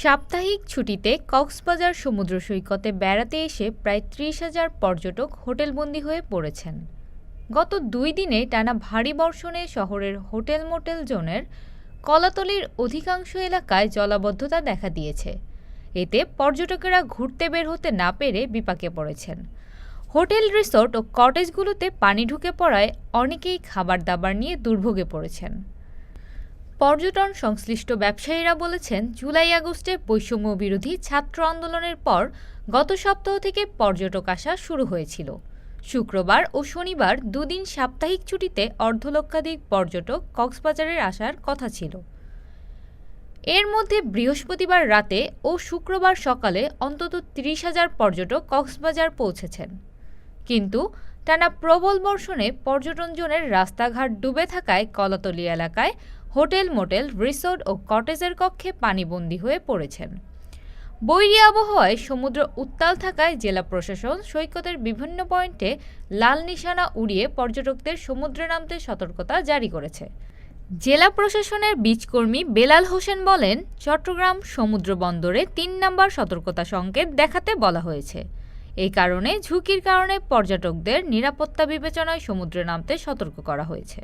সাপ্তাহিক ছুটিতে কক্সবাজার সমুদ্র সৈকতে বেড়াতে এসে প্রায় ত্রিশ হাজার পর্যটক হোটেলবন্দি হয়ে পড়েছেন। গত দুই দিনে টানা ভারী বর্ষণে শহরের হোটেল মোটেল জোনের কলাতলির অধিকাংশ এলাকায় জলাবদ্ধতা দেখা দিয়েছে। এতে পর্যটকেরা ঘুরতে বের হতে না পেরে বিপাকে পড়েছেন। হোটেল রিসোর্ট ও কটেজগুলোতে পানি ঢুকে পড়ায় অনেকেই খাবার দাবার নিয়ে দুর্ভোগে পড়েছেন। পর্যটন সংশ্লিষ্ট ব্যবসায়ীরা বলেছেন, জুলাই আগস্টে বৈষম্য বিরোধী ছাত্র আন্দোলনের পর গত সপ্তাহ থেকে পর্যটক আসা শুরু হয়েছিল। শুক্রবার ও শনিবার দুদিন সাপ্তাহিক ছুটিতে অর্ধলক্ষাধিক পর্যটক কক্সবাজারের আসার কথা ছিল। এর মধ্যে বৃহস্পতিবার রাতে ও শুক্রবার সকালে অন্তত ত্রিশ হাজার পর্যটক কক্সবাজার পৌঁছেছেন। কিন্তু টানা প্রবল বর্ষণে পর্যটন জোনের রাস্তাঘাট ডুবে থাকায় কলাতলি এলাকায় হোটেল মোটেল, রিসোর্ট ও কটেজের কক্ষে পানিবন্দী হয়ে পড়েছেন। বৈরী আবহাওয়ায় সমুদ্র উত্তাল থাকায় জেলা প্রশাসন সৈকতের বিভিন্ন পয়েন্টে লাল নিশানা উড়িয়ে পর্যটকদের সমুদ্রে নামতে সতর্কতা জারি করেছে। জেলা প্রশাসনের বীজকর্মী বেলাল হোসেন বলেন, চট্টগ্রাম সমুদ্র বন্দরে তিন নম্বর সতর্কতা সংকেত দেখাতে বলা হয়েছে। এই কারণে ঝুঁকির কারণে পর্যটকদের নিরাপত্তা বিবেচনায় সমুদ্রে নামতে সতর্ক করা হয়েছে।